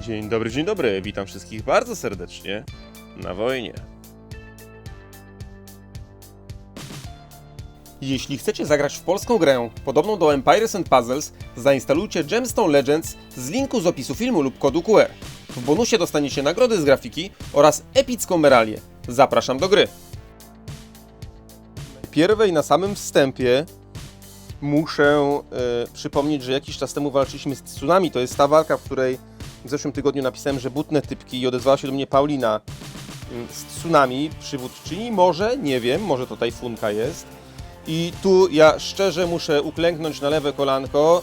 Dzień dobry, dzień dobry. Witam wszystkich bardzo serdecznie na wojnie. Jeśli chcecie zagrać w polską grę podobną do Empires and Puzzles, zainstalujcie Gemstone Legends z linku z opisu filmu lub kodu QR. W bonusie dostaniecie nagrody z grafiki oraz epicką meralię. Zapraszam do gry. Pierwej na samym wstępie muszę e, przypomnieć, że jakiś czas temu walczyliśmy z tsunami. To jest ta walka, w której w zeszłym tygodniu napisałem, że butne typki i odezwała się do mnie Paulina mm, z tsunami, przywódczyni. Może, nie wiem, może to tajfunka jest. I tu ja szczerze muszę uklęknąć na lewe kolanko,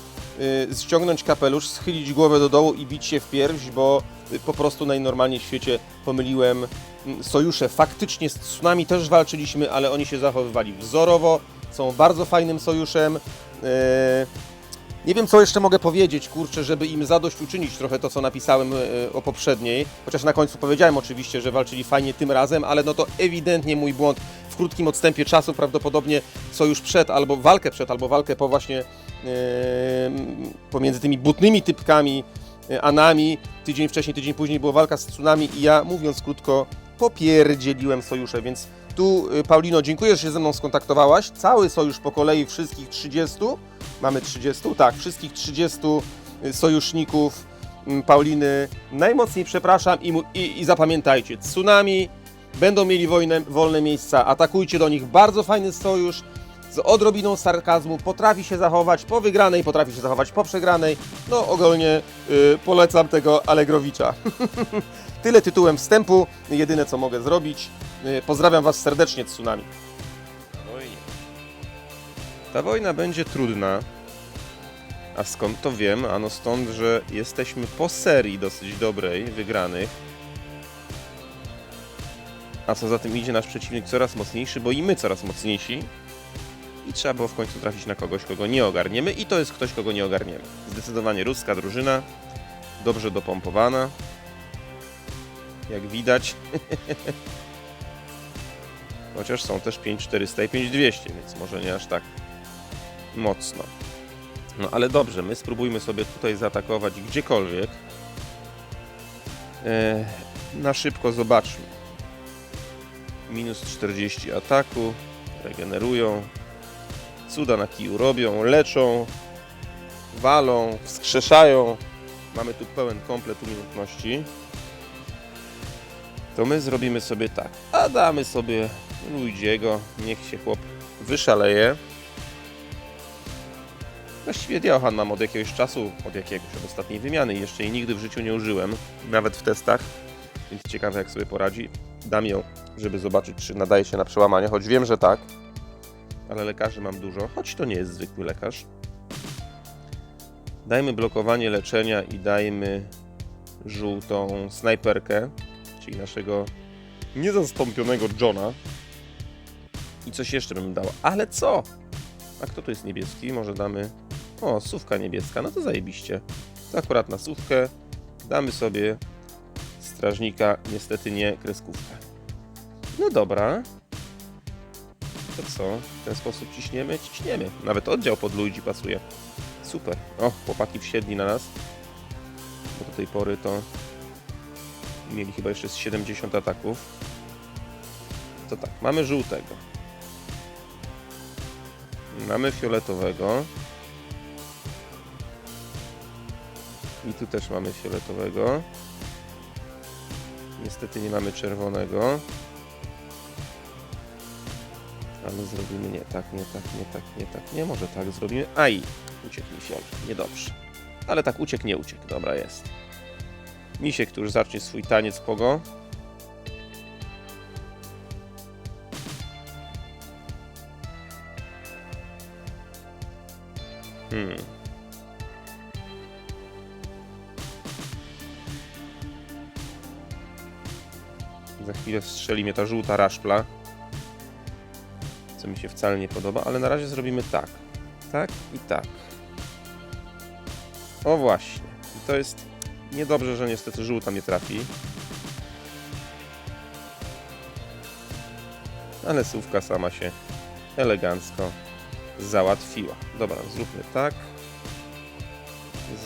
y, ściągnąć kapelusz, schylić głowę do dołu i bić się w pierś, bo y, po prostu najnormalniej w świecie pomyliłem mm, sojusze. Faktycznie z tsunami też walczyliśmy, ale oni się zachowywali wzorowo, są bardzo fajnym sojuszem. Y, nie wiem, co jeszcze mogę powiedzieć, kurczę, żeby im zadośćuczynić trochę to, co napisałem e, o poprzedniej. Chociaż na końcu powiedziałem oczywiście, że walczyli fajnie tym razem, ale no to ewidentnie mój błąd w krótkim odstępie czasu, prawdopodobnie co już przed, albo walkę przed, albo walkę po właśnie e, pomiędzy tymi butnymi typkami, e, Anami. Tydzień wcześniej, tydzień później była walka z tsunami i ja, mówiąc krótko, popierdzieliłem sojusze, więc tu Paulino, dziękuję, że się ze mną skontaktowałaś. Cały sojusz po kolei wszystkich 30. Mamy 30? Tak, wszystkich 30 sojuszników mm, Pauliny. Najmocniej przepraszam i, i, i zapamiętajcie, tsunami będą mieli wolne miejsca, atakujcie do nich. Bardzo fajny sojusz z odrobiną sarkazmu, potrafi się zachować po wygranej, potrafi się zachować po przegranej. No ogólnie y, polecam tego Allegrowicza. Tyle tytułem wstępu, jedyne co mogę zrobić. Y, Pozdrawiam Was serdecznie, Tsunami. Ta wojna będzie trudna. A skąd to wiem? Ano stąd, że jesteśmy po serii dosyć dobrej, wygranych. A co za tym idzie, nasz przeciwnik coraz mocniejszy, bo i my coraz mocniejsi. I trzeba było w końcu trafić na kogoś, kogo nie ogarniemy. I to jest ktoś, kogo nie ogarniemy. Zdecydowanie ruska drużyna. Dobrze dopompowana. Jak widać. Chociaż są też 5400 i 5200, więc może nie aż tak mocno. No ale dobrze, my spróbujmy sobie tutaj zaatakować gdziekolwiek. E, na szybko zobaczmy. Minus 40 ataku, regenerują, cuda na kiju robią, leczą, walą, wskrzeszają. Mamy tu pełen komplet umiejętności. To my zrobimy sobie tak. A damy sobie Luigiego, niech się chłop wyszaleje. Właściwie Diohan mam od jakiegoś czasu, od jakiegoś, od ostatniej wymiany. Jeszcze jej nigdy w życiu nie użyłem, nawet w testach, więc ciekawe jak sobie poradzi. Dam ją, żeby zobaczyć, czy nadaje się na przełamanie, choć wiem, że tak. Ale lekarzy mam dużo, choć to nie jest zwykły lekarz. Dajmy blokowanie leczenia i dajmy żółtą snajperkę, czyli naszego niezastąpionego Johna. I coś jeszcze bym dał. Ale co? A kto tu jest niebieski? Może damy... O, sówka niebieska. No to zajebiście. To akurat na sówkę damy sobie strażnika, niestety nie kreskówkę. No dobra. To co? W ten sposób ciśniemy? Ciśniemy. Nawet oddział pod Luigi pasuje. Super. O, chłopaki wsiedli na nas. Bo do tej pory to mieli chyba jeszcze z 70 ataków. To tak, mamy żółtego. Mamy fioletowego. I tu też mamy fioletowego. Niestety nie mamy czerwonego. Ale zrobimy nie tak, nie tak, nie tak, nie tak, nie, może tak zrobimy. Aj, uciekł mi niedobrze. Ale tak uciekł, nie uciekł, dobra jest. Misiek, który zacznie swój taniec pogo. Chwilę mnie ta żółta raszpla. Co mi się wcale nie podoba, ale na razie zrobimy tak. Tak i tak. O właśnie. I to jest niedobrze, że niestety żółta nie trafi. Ale słówka sama się elegancko załatwiła. Dobra, zróbmy tak.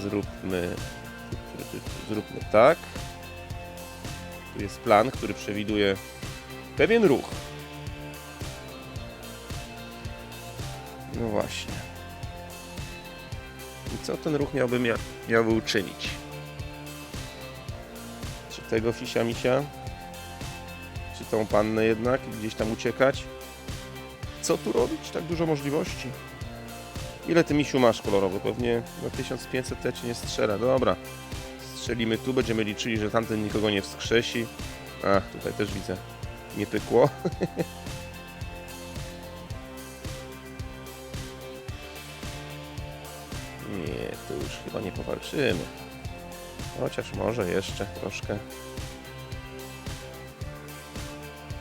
Zróbmy zróbmy tak. Tu jest plan, który przewiduje pewien ruch. No właśnie. I co ten ruch miałby, mia miałby uczynić? Czy tego fisia misia? Czy tą pannę jednak gdzieś tam uciekać? Co tu robić? Tak dużo możliwości. Ile ty misiu masz kolorowo? Pewnie na 1500 te ci nie strzela. Dobra. Strzelimy tu, będziemy liczyli, że tamten nikogo nie wskrzesi. Ach, tutaj też widzę. Nie pykło. Nie, tu już chyba nie powalczymy. Chociaż może jeszcze troszkę.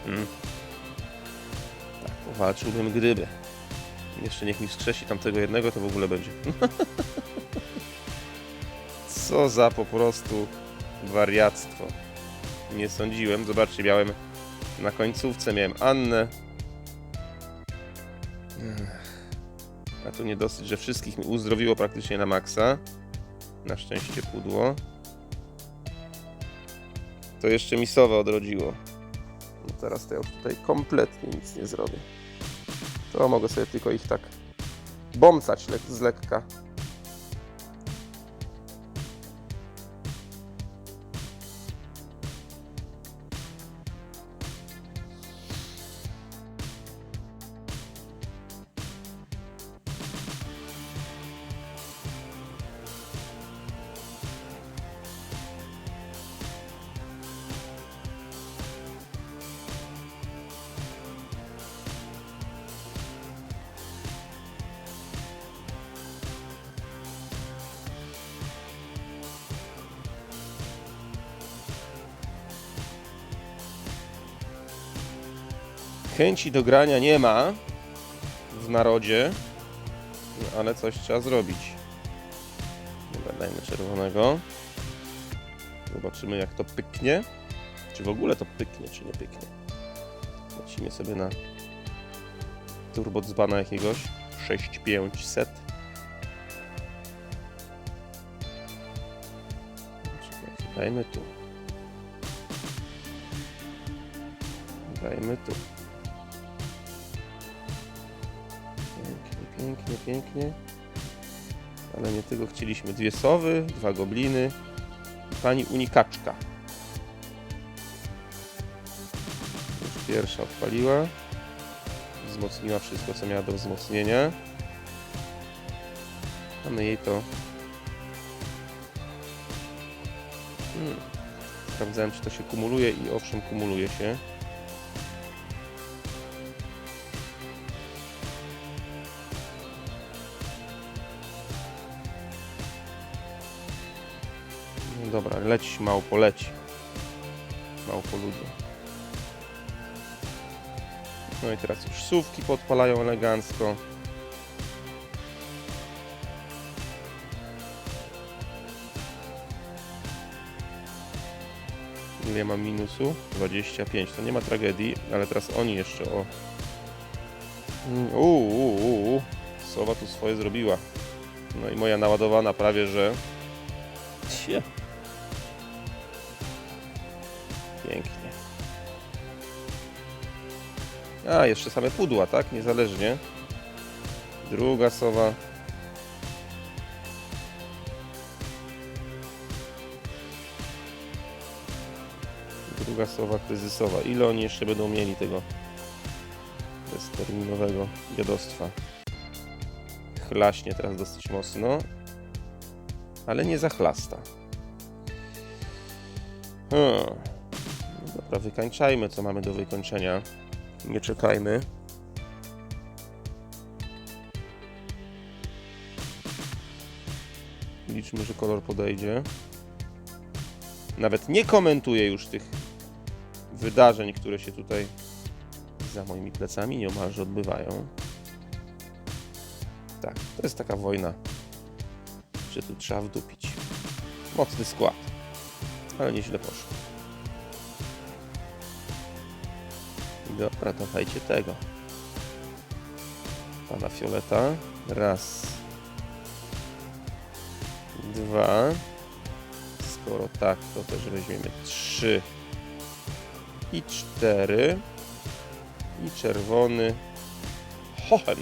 Hmm. Tak, powalczyłbym gdyby. Jeszcze niech mi wskrzesi tamtego jednego, to w ogóle będzie. Co za po prostu wariactwo. Nie sądziłem. Zobaczcie, miałem na końcówce miałem Annę. A tu nie dosyć, że wszystkich mi uzdrowiło praktycznie na maksa. Na szczęście pudło. To jeszcze misowe odrodziło. No teraz to ja już tutaj kompletnie nic nie zrobię. To mogę sobie tylko ich tak bomcać lek z lekka. Chęci do grania nie ma w narodzie, ale coś trzeba zrobić. Dobra, dajmy czerwonego. Zobaczymy jak to pyknie. Czy w ogóle to pyknie, czy nie pyknie. Lecimy sobie na turbo dzbana jakiegoś. 6500. Czekajcie, Dajmy tu. Dajmy tu. Pięknie. Ale nie tego chcieliśmy. Dwie sowy, dwa gobliny i pani unikaczka. Już pierwsza odpaliła. Wzmocniła wszystko, co miała do wzmocnienia. A my jej to... Hmm. Sprawdzałem, czy to się kumuluje i owszem, kumuluje się. Leć małpo, leć. Małpo ludzie. No i teraz już sówki podpalają elegancko. Ile mam minusu? 25. To nie ma tragedii, ale teraz oni jeszcze o... Uuu, uu, uu, uu. Sowa tu swoje zrobiła. No i moja naładowana prawie, że... Cie. A, jeszcze same pudła, tak? Niezależnie. Druga sowa. Druga sowa kryzysowa. Ile oni jeszcze będą mieli tego bezterminowego dziadostwa? Chlaśnie teraz dosyć mocno. Ale nie zachlasta. Hmm. No Dobra, wykańczajmy, co mamy do wykończenia. Nie czekajmy. Liczmy, że kolor podejdzie. Nawet nie komentuję już tych wydarzeń, które się tutaj za moimi plecami nieomalże odbywają. Tak, to jest taka wojna, że tu trzeba wdupić. Mocny skład, ale nieźle poszło. Dobra, dawajcie tego. Pana Fioleta. Raz. Dwa. skoro tak, to też weźmiemy 3 i 4 i czerwony Hohen.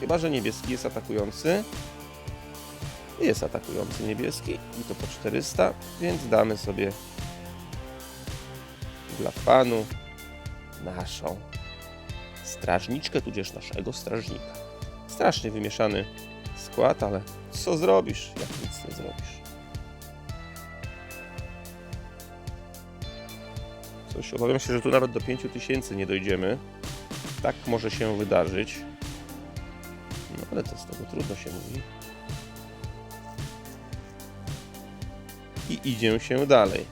Chyba, że niebieski jest atakujący. Jest atakujący niebieski i to po 400, więc damy sobie dla panu naszą strażniczkę, tudzież naszego strażnika. Strasznie wymieszany skład, ale co zrobisz, jak nic nie zrobisz? Coś obawiam się, że tu nawet do 5000 nie dojdziemy. Tak może się wydarzyć. No ale to z tego trudno się mówi. I idzie się dalej.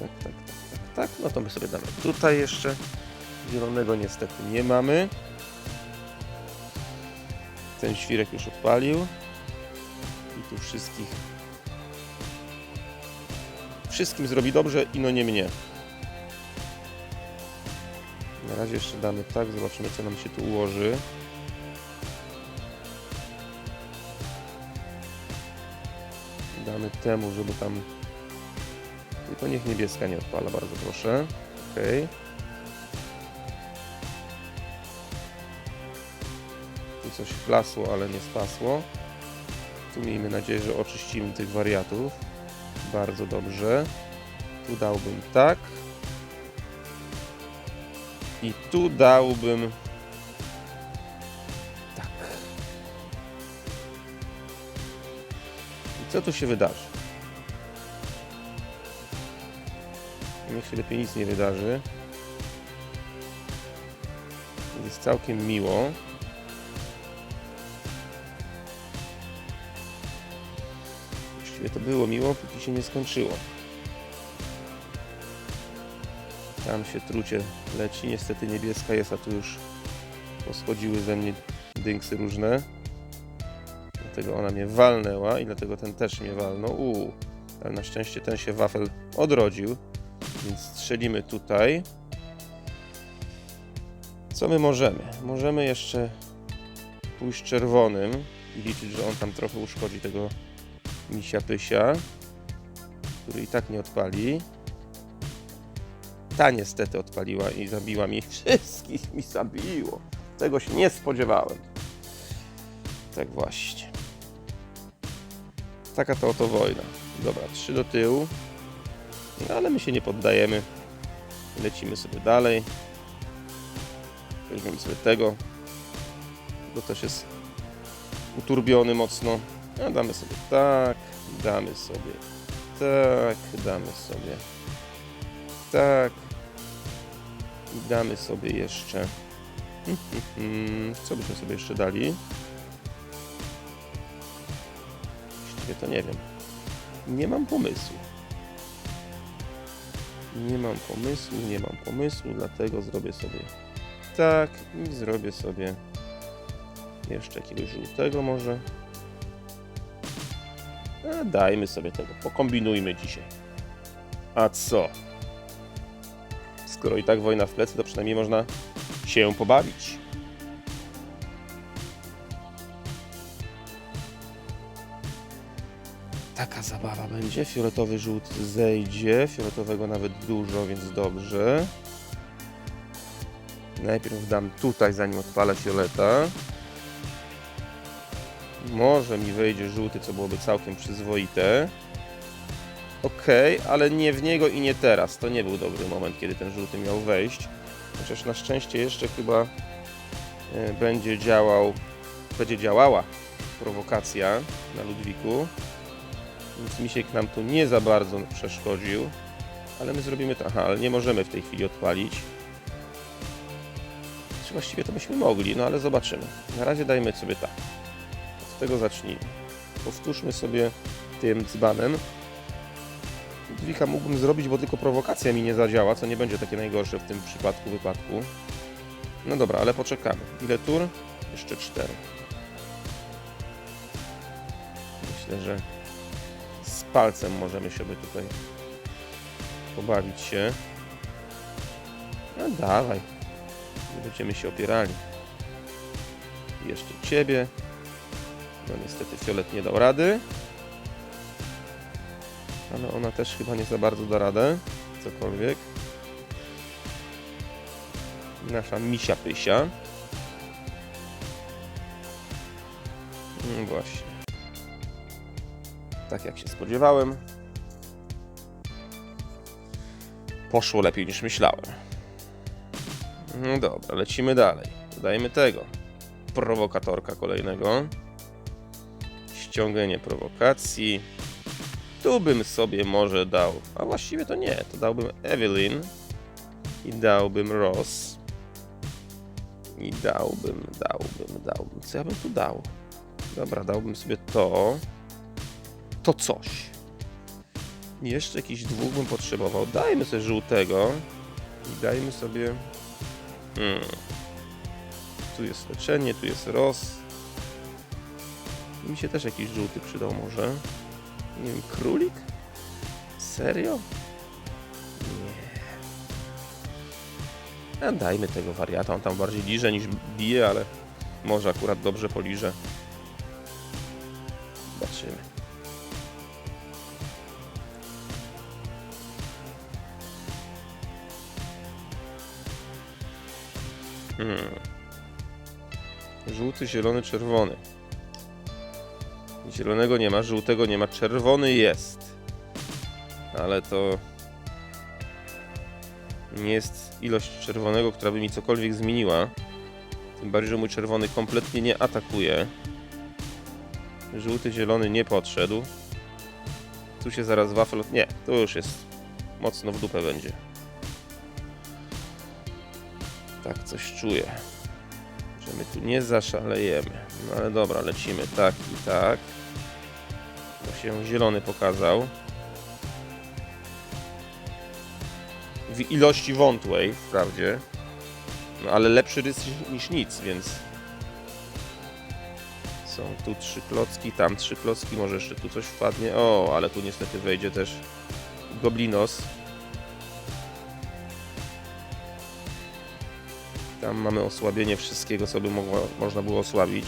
Tak, tak, tak, tak, tak. No to my sobie damy tutaj jeszcze. Zielonego niestety nie mamy. Ten świrek już odpalił. I tu wszystkich. Wszystkim zrobi dobrze i no nie mnie. Na razie jeszcze damy tak, zobaczymy co nam się tu ułoży. Damy temu, żeby tam... Tylko niech niebieska nie odpala, bardzo proszę. Okej. Tu coś flasło, ale nie spasło. Tu miejmy nadzieję, że oczyścimy tych wariatów. Bardzo dobrze. Tu dałbym tak. I tu dałbym tak. I co tu się wydarzy? Niech się lepiej nic nie wydarzy. Jest całkiem miło. Właściwie to było miło, póki się nie skończyło. Tam się trucie leci. Niestety niebieska jest, a tu już poschodziły ze mnie dynksy różne. Dlatego ona mnie walnęła i dlatego ten też mnie walnął. Uuu, ale na szczęście ten się wafel odrodził. Więc strzelimy tutaj. Co my możemy? Możemy jeszcze pójść czerwonym i liczyć, że on tam trochę uszkodzi tego misia pysia, który i tak nie odpali. Ta niestety odpaliła i zabiła mi wszystkich, mi zabiło. Tego się nie spodziewałem. Tak właśnie. Taka to oto wojna. Dobra, trzy do tyłu. Ale my się nie poddajemy. Lecimy sobie dalej. Weźmiemy sobie tego. Bo też jest uturbiony mocno. No, damy sobie tak, damy sobie tak, damy sobie tak. I damy sobie jeszcze. Co byśmy sobie jeszcze dali? Właściwie to nie wiem. Nie mam pomysłu. Nie mam pomysłu, nie mam pomysłu, dlatego zrobię sobie tak i zrobię sobie jeszcze jakiegoś żółtego może. A dajmy sobie tego, pokombinujmy dzisiaj. A co? Skoro i tak wojna w plecy, to przynajmniej można się pobawić. Zabawa będzie. Fioletowy żółt zejdzie. Fioletowego nawet dużo, więc dobrze. Najpierw dam tutaj, zanim odpalę fioleta. Może mi wejdzie żółty, co byłoby całkiem przyzwoite. Ok, ale nie w niego i nie teraz. To nie był dobry moment, kiedy ten żółty miał wejść. Chociaż na szczęście jeszcze chyba e, będzie działał, będzie działała prowokacja na Ludwiku. Więc Misiek nam tu nie za bardzo przeszkodził. Ale my zrobimy to. Aha, ale nie możemy w tej chwili odpalić. Czy właściwie to byśmy mogli, no ale zobaczymy. Na razie dajmy sobie tak. Od tego zacznijmy. Powtórzmy sobie tym dzbanem. Ludwika mógłbym zrobić, bo tylko prowokacja mi nie zadziała, co nie będzie takie najgorsze w tym przypadku, wypadku. No dobra, ale poczekamy. Ile tur? Jeszcze cztery. Myślę, że palcem możemy sobie tutaj pobawić się. No dawaj. Będziemy się opierali. Jeszcze ciebie. No niestety fiolet nie dał rady. Ale ona też chyba nie za bardzo da radę. Cokolwiek. Nasza misia pysia. No właśnie. Tak jak się spodziewałem. Poszło lepiej niż myślałem. No dobra, lecimy dalej. Dodajmy tego. Prowokatorka kolejnego. Ściąganie prowokacji. Tu bym sobie może dał. A właściwie to nie. To dałbym Evelyn. I dałbym Ross. I dałbym, dałbym, dałbym. Co ja bym tu dał? Dobra, dałbym sobie to. To coś. Jeszcze jakiś dwóch bym potrzebował. Dajmy sobie żółtego. I dajmy sobie. Hmm. Tu jest leczenie, tu jest roz. Mi się też jakiś żółty przydał może. Nie wiem, królik? Serio? Nie. A dajmy tego wariata. On tam bardziej liże niż bije, ale może akurat dobrze poliże. Zobaczymy. Hmm. Żółty, zielony, czerwony. Zielonego nie ma, żółtego nie ma, czerwony jest. Ale to nie jest ilość czerwonego, która by mi cokolwiek zmieniła. Tym bardziej, że mój czerwony kompletnie nie atakuje. Żółty, zielony nie podszedł. Tu się zaraz wafel... Nie, to już jest mocno w dupę będzie. Coś czuję. Że my tu nie zaszalejemy. No ale dobra, lecimy tak i tak. Bo się zielony pokazał. W ilości wątłej, wprawdzie. No ale lepszy rys niż nic, więc... Są tu trzy klocki, tam trzy klocki, może jeszcze tu coś wpadnie. O, ale tu niestety wejdzie też Goblinos. Tam mamy osłabienie wszystkiego, co by mogło, można było osłabić.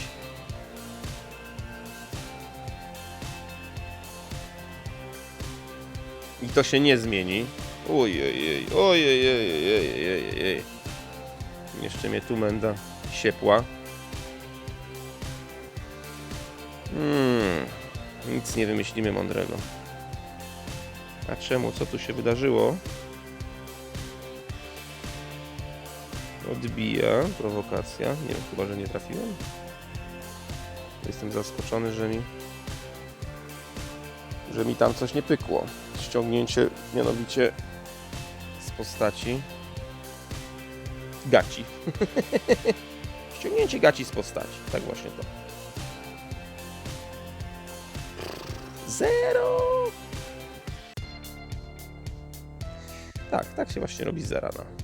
I to się nie zmieni. Ojej, ojej, ojej, Jeszcze mnie tu menda siepła. Hmm, nic nie wymyślimy mądrego. A czemu? Co tu się wydarzyło? Odbija, prowokacja. Nie wiem, chyba, że nie trafiłem. Jestem zaskoczony, że mi że mi tam coś nie pykło. Ściągnięcie mianowicie z postaci gaci. Ściągnięcie gaci z postaci. Tak właśnie to. Zero! Tak, tak się właśnie robi zera na,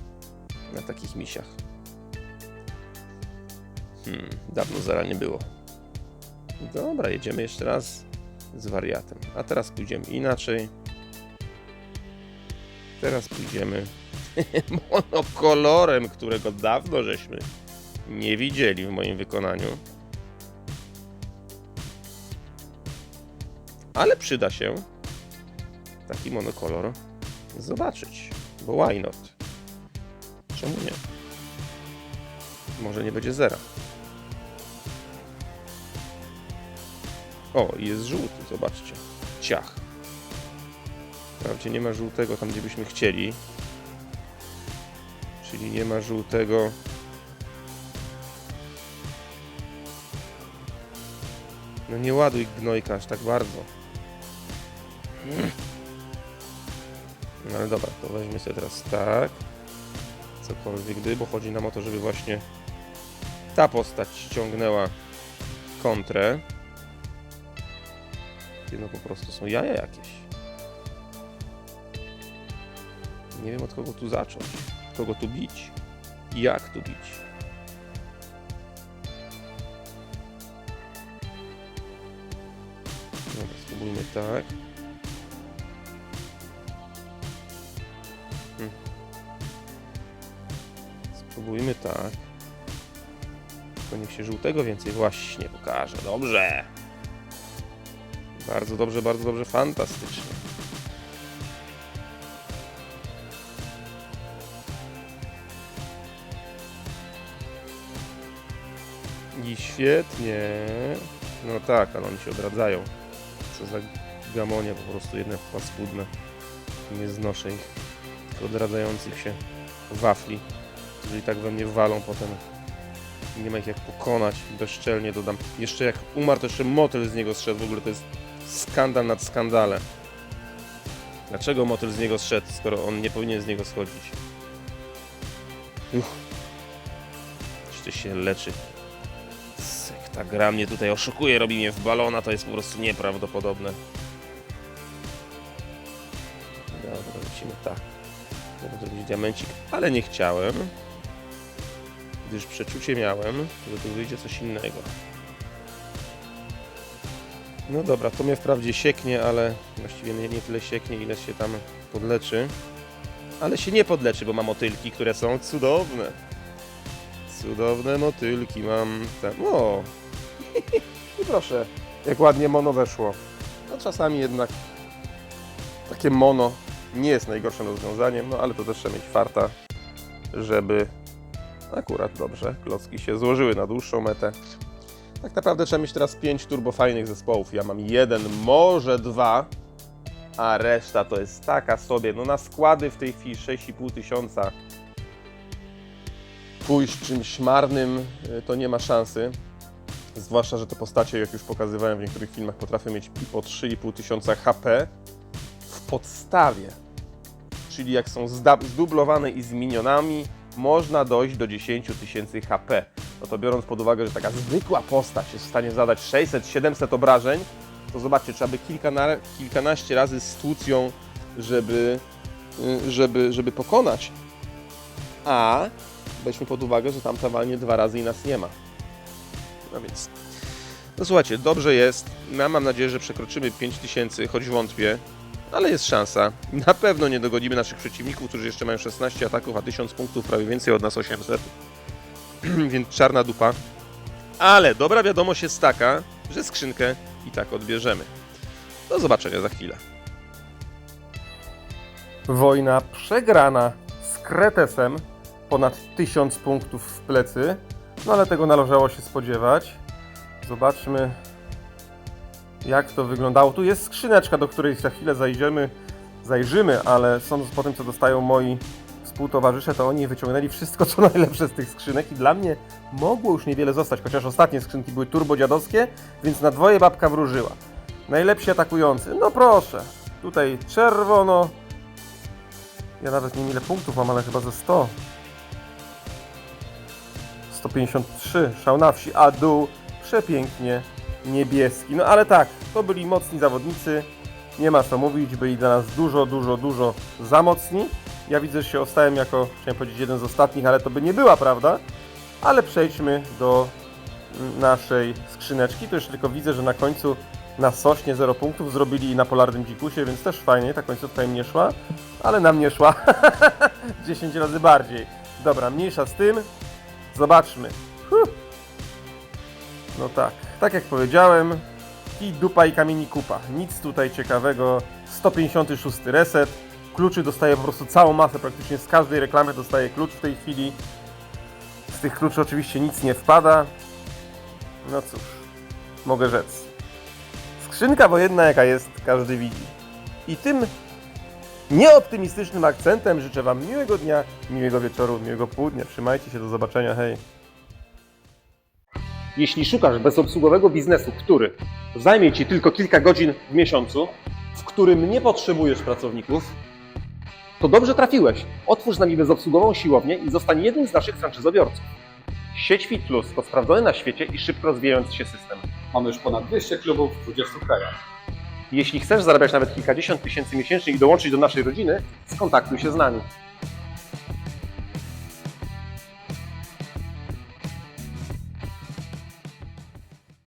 na takich misiach. Hmm, dawno zera nie było. Dobra, jedziemy jeszcze raz z wariatem. A teraz pójdziemy inaczej. Teraz pójdziemy monokolorem, którego dawno żeśmy nie widzieli w moim wykonaniu. Ale przyda się taki monokolor zobaczyć, bo why not? Czemu nie? Może nie będzie zera. O, jest żółty, zobaczcie. Ciach. Wprawdzie nie ma żółtego tam, gdzie byśmy chcieli. Czyli nie ma żółtego. No nie ładuj gnojka aż tak bardzo. No ale dobra, to weźmy sobie teraz tak. Cokolwiek gdy, bo chodzi nam o to, żeby właśnie ta postać ściągnęła kontrę. No po prostu są jaja jakieś. Nie wiem od kogo tu zacząć. Kogo tu bić. I jak tu bić. Dobra, spróbujmy tak. Spróbujmy tak. Tylko niech się żółtego więcej właśnie pokaże. Dobrze. Bardzo dobrze, bardzo dobrze, fantastycznie. I świetnie. No tak, ale oni się odradzają. Co za gamonie po prostu jedne paskudne. Nie znoszę ich. Odradzających się wafli. Jeżeli tak we mnie walą potem. Nie ma ich jak pokonać. Bezczelnie dodam. Jeszcze jak umarł, to jeszcze motyl z niego zszedł. W ogóle to jest skandal nad skandalem. Dlaczego motyl z niego zszedł, skoro on nie powinien z niego schodzić? Czy to się leczy? Sekta gra mnie tutaj oszukuje, robi mnie w balona, to jest po prostu nieprawdopodobne. Dobra, lecimy tak. Zrobić diamencik, ale nie chciałem. Gdyż przeczucie miałem, że tu wyjdzie coś innego. No dobra, to mnie wprawdzie sieknie, ale właściwie nie, nie tyle sieknie, ile się tam podleczy. Ale się nie podleczy, bo mam motylki, które są cudowne. Cudowne motylki mam. Tam. O! I proszę, jak ładnie mono weszło. No czasami jednak takie mono nie jest najgorszym rozwiązaniem, no ale to też trzeba mieć farta, żeby akurat dobrze klocki się złożyły na dłuższą metę. Tak naprawdę trzeba mieć teraz 5 turbofajnych zespołów. Ja mam jeden, może dwa, a reszta to jest taka sobie. No na składy w tej chwili 6,5 tysiąca. Pójść czymś marnym y, to nie ma szansy. Zwłaszcza, że te postacie, jak już pokazywałem w niektórych filmach, potrafią mieć po 3,5 tysiąca HP w podstawie. Czyli jak są zdublowane i z minionami, można dojść do 10 tysięcy HP. No to biorąc pod uwagę, że taka zwykła postać jest w stanie zadać 600-700 obrażeń, to zobaczcie, trzeba by kilkana- kilkanaście razy stłuc ją, żeby, y, żeby, żeby pokonać. A weźmy pod uwagę, że tamta walnie dwa razy i nas nie ma. No więc, no słuchajcie, dobrze jest. Ja mam nadzieję, że przekroczymy 5000, choć wątpię, ale jest szansa. Na pewno nie dogodzimy naszych przeciwników, którzy jeszcze mają 16 ataków, a 1000 punktów, prawie więcej od nas 800. Więc czarna dupa. Ale dobra wiadomość jest taka, że skrzynkę i tak odbierzemy. Do zobaczenia za chwilę. Wojna przegrana z Kretesem. Ponad 1000 punktów w plecy. No ale tego należało się spodziewać. Zobaczmy, jak to wyglądało. Tu jest skrzyneczka, do której za chwilę zajdziemy, zajrzymy, ale sądząc po tym, co dostają moi współtowarzysze, to oni wyciągnęli wszystko, co najlepsze z tych skrzynek i dla mnie mogło już niewiele zostać, chociaż ostatnie skrzynki były turbodziadowskie, więc na dwoje babka wróżyła. Najlepsi atakujący, no proszę, tutaj czerwono, ja nawet nie wiem ile punktów mam, ale chyba ze 100. 153, szał na wsi, a dół przepięknie niebieski. No ale tak, to byli mocni zawodnicy, nie ma co mówić, byli dla nas dużo, dużo, dużo za mocni. Ja widzę, że się ostałem jako, chciałem powiedzieć, jeden z ostatnich, ale to by nie była prawda. Ale przejdźmy do naszej skrzyneczki. Tu jeszcze tylko widzę, że na końcu na Sośnie 0 punktów zrobili na Polarnym Dzikusie, więc też fajnie, ta końcówka im nie szła, ale nam nie szła 10 razy bardziej. Dobra, mniejsza z tym. Zobaczmy. Huh. No tak, tak jak powiedziałem, i dupa i kamieni kupa. Nic tutaj ciekawego. 156 reset. Kluczy dostaję po prostu całą masę, praktycznie z każdej reklamy dostaję klucz w tej chwili. Z tych kluczy oczywiście nic nie wpada. No cóż, mogę rzec. Skrzynka wojenna jaka jest, każdy widzi. I tym nieoptymistycznym akcentem życzę Wam miłego dnia, miłego wieczoru, miłego południa. Trzymajcie się, do zobaczenia, hej. Jeśli szukasz bezobsługowego biznesu, który zajmie Ci tylko kilka godzin w miesiącu, w którym nie potrzebujesz pracowników, to dobrze trafiłeś. Otwórz z nami bezobsługową siłownię i zostań jednym z naszych franczyzobiorców. Sieć Fit Plus to sprawdzony na świecie i szybko rozwijający się system. Mamy już ponad 200 klubów w 20 krajach. Jeśli chcesz zarabiać nawet kilkadziesiąt tysięcy miesięcznie i dołączyć do naszej rodziny, skontaktuj się z nami.